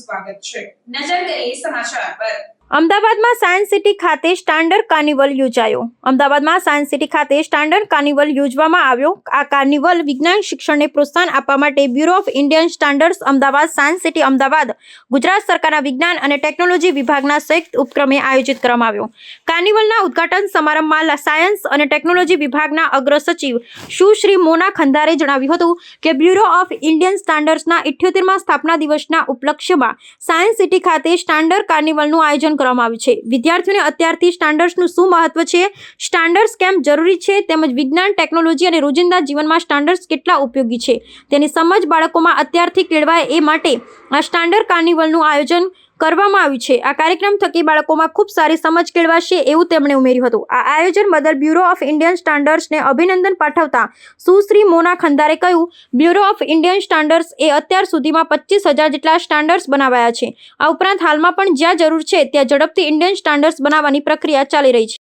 સ્વાગત છે. નજર કરીએ સમાચાર પર. અમદાવાદમાં સાયન્સ સિટી ખાતે સ્ટાન્ડર્ડ કાર્નિવલ યોજાયો. અમદાવાદમાં સાયન્સ સિટી ખાતે સ્ટાન્ડર્ડ કાર્નિવલ યોજવામાં આવ્યો. આ કાર્નિવલ વિજ્ઞાન શિક્ષણને પ્રોત્સાહન આપવા માટે bureau of Indian standards Ahmedabad, science city Ahmedabad, Gujarat સરકારના વિજ્ઞાન અને ટેકનોલોજી વિભાગના સંયુક્ત ઉપક્રમે આયોજિત કરવામાં આવ્યો. કાર્નિવલના ઉદ્ઘાટન સમારંભમાં સાયન્સ અને ટેકનોલોજી વિભાગના અગ્ર સચિવ સુશ્રી મોના ખંધારે જણાવ્યું હતું કે બ્યુરો ઓફ ઇન્ડિયન સ્ટાન્ડર્ડ્સના ઇઠ્યોતેરમાં સ્થાપના દિવસના ઉપલક્ષ્યમાં સાયન્સ સિટી ખાતે સ્ટાન્ડર્ડ કાર્નિવલનું આયોજન કરવામાં આવ્યું છે. વિદ્યાર્થીઓને અત્યારથી સ્ટાન્ડર્ડ્સનું શું મહત્વ છે? સ્ટાન્ડર્ડ્સ કેમ જરૂરી છે? તેમજ વિજ્ઞાન, ટેકનોલોજી અને રોજિંદા જીવનમાં સ્ટાન્ડર્ડ્સ કેટલા ઉપયોગી છે? તેની સમજ બાળકોમાં અત્યારથી કેળવાય એ માટે આ સ્ટાન્ડર્ડ કાર્નિવલનું આયોજન કરવામાં આવ્યું છે. આ કાર્યક્રમ થકી બાળકોમાં ખૂબ સારી સમજ કેળવાશે એવું તેમણે ઉમેર્યું હતું. આ આયોજન બદલ બ્યુરો ઓફ ઇન્ડિયન સ્ટાન્ડર્ડ્સને અભિનંદન પાઠવતા સુશ્રી મોના ખંદારે કહ્યું, બ્યુરો ઓફ ઇન્ડિયન સ્ટાન્ડર્ડ્સ એ અત્યાર સુધીમાં પચીસ હજાર જેટલા સ્ટાન્ડર્ડ્સ બનાવાયા છે. આ ઉપરાંત હાલમાં પણ જ્યાં જરૂર છે, ત્યાં ઝડપથી ઇન્ડિયન સ્ટાન્ડર્ડ્સ બનાવવાની પ્રક્રિયા ચાલી રહી છે.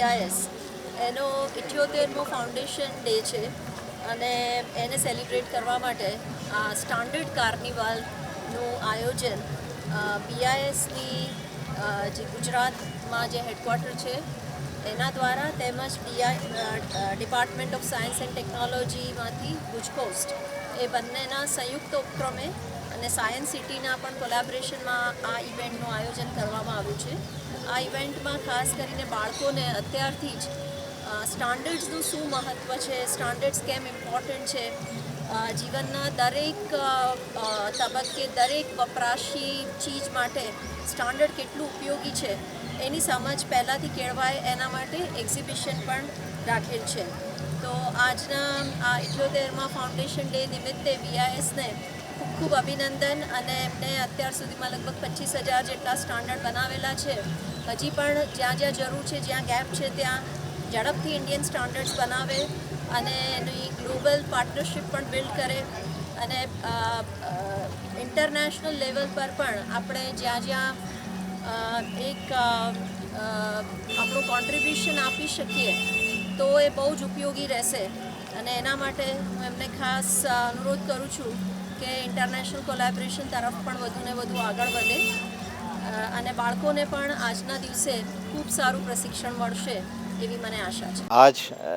બીઆઈએસ એનો ઇઠ્યોતેરમો ફાઉન્ડેશન ડે છે અને એને સેલિબ્રેટ કરવા માટે આ સ્ટાન્ડર્ડ કાર્નિવાલનું આયોજન બીઆઈએસની જે ગુજરાતમાં જે હેડક્વાર્ટર છે, એના દ્વારા તેમજ D I department of science and ટેકનોલોજીમાંથી ગુજકોસ્ટ એ બંનેના સંયુક્ત ઉપક્રમે અને સાયન્સ સિટીના પણ કોલેબોરેશનમાં આ ઇવેન્ટનું આયોજન કરવામાં આવ્યું છે. આ ઇવેન્ટમાં ખાસ કરીને બાળકોને અત્યારથી જ સ્ટાન્ડર્ડ્સનું શું મહત્ત્વ છે, સ્ટાન્ડર્ડ્સ કેમ ઇમ્પોર્ટન્ટ છે જીવનના દરેક તબક્કે દરેક વપરાશી ચીજ માટે સ્ટાન્ડર્ડ કેટલું ઉપયોગી છે, એની સમજ પહેલાંથી કેળવાય એના માટે એક્ઝિબિશન પણ રાખેલ છે. તો આજના આ ઇઠ્યોતેરમાં ફાઉન્ડેશન ડે નિમિત્તે વીઆઈએસને ખૂબ ખૂબ અભિનંદન અને એમને અત્યાર સુધીમાં લગભગ પચીસ હજાર જેટલા સ્ટાન્ડર્ડ બનાવેલા છે. હજી પણ જ્યાં જ્યાં જરૂર છે, જ્યાં ગેપ છે, ત્યાં ઝડપથી ઇન્ડિયન સ્ટાન્ડર્ડ્સ બનાવે અને એની ગ્લોબલ પાર્ટનરશિપ પણ બિલ્ડ કરે અને ઇન્ટરનેશનલ લેવલ પર પણ આપણે જ્યાં જ્યાં એક આપણું કોન્ટ્રીબ્યુશન આપી શકીએ, તો એ બહુ જ ઉપયોગી રહેશે. અને એના માટે હું એમને ખાસ અનુરોધ કરું છું કે ઇન્ટરનેશનલ કોલેબરેશન તરફ પણ વધુ ને વધુ આગળ વધે અ, અને બાળકોને પણ આજના દિવસે ખૂબ સારું પ્રશિક્ષણ મળશે એવી મને આશા છે आज अ,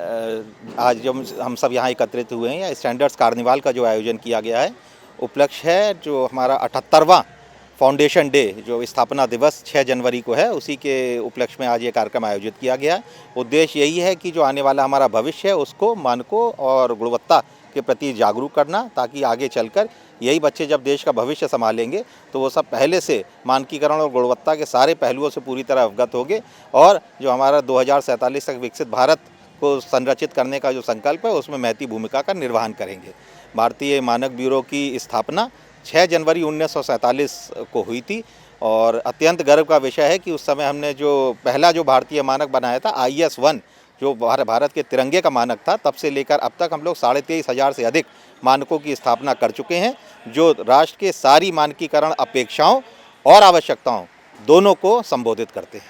आज जब हम सब यहाँ एकत्रित हुए हैं या स्टैंडर्ड्स कार्निवाल का जो आयोजन किया गया है उपलक्ष्य है जो हमारा अठहत्तरवां फाउंडेशन डे जो स्थापना दिवस 6 जनवरी को है उसी के उपलक्ष्य में आज ये कार्यक्रम आयोजित किया गया है उद्देश्य यही है कि जो आने वाला हमारा भविष्य है उसको मानकों और गुणवत्ता के प्रति जागरूक करना ताकि आगे चलकर यही बच्चे जब देश का भविष्य संभालेंगे तो वो सब पहले से मानकीकरण और गुणवत्ता के सारे पहलुओं से पूरी तरह अवगत होंगे और जो हमारा दो हज़ार सैंतालीस तक विकसित भारत को संरचित करने का जो संकल्प है, उसमें महती भूमिका का निर्वहन करेंगे। भारतीय मानक ब्यूरो की स्थापना 6 जनवरी उन्नीस सौ सैंतालीस को हुई थी और अत्यंत गर्व का विषय है कि उस समय हमने जो पहला जो भारतीय मानक बनाया था, आई एस वन जो भार- भारत के तिरंगे का मानक था, तब से लेकर अब तक हम लोग साढ़े तेईस हज़ार से अधिक मानकों की स्थापना कर चुके हैं, जो राष्ट्र के सारी मानकीकरण अपेक्षाओं और आवश्यकताओं दोनों को संबोधित करते हैं।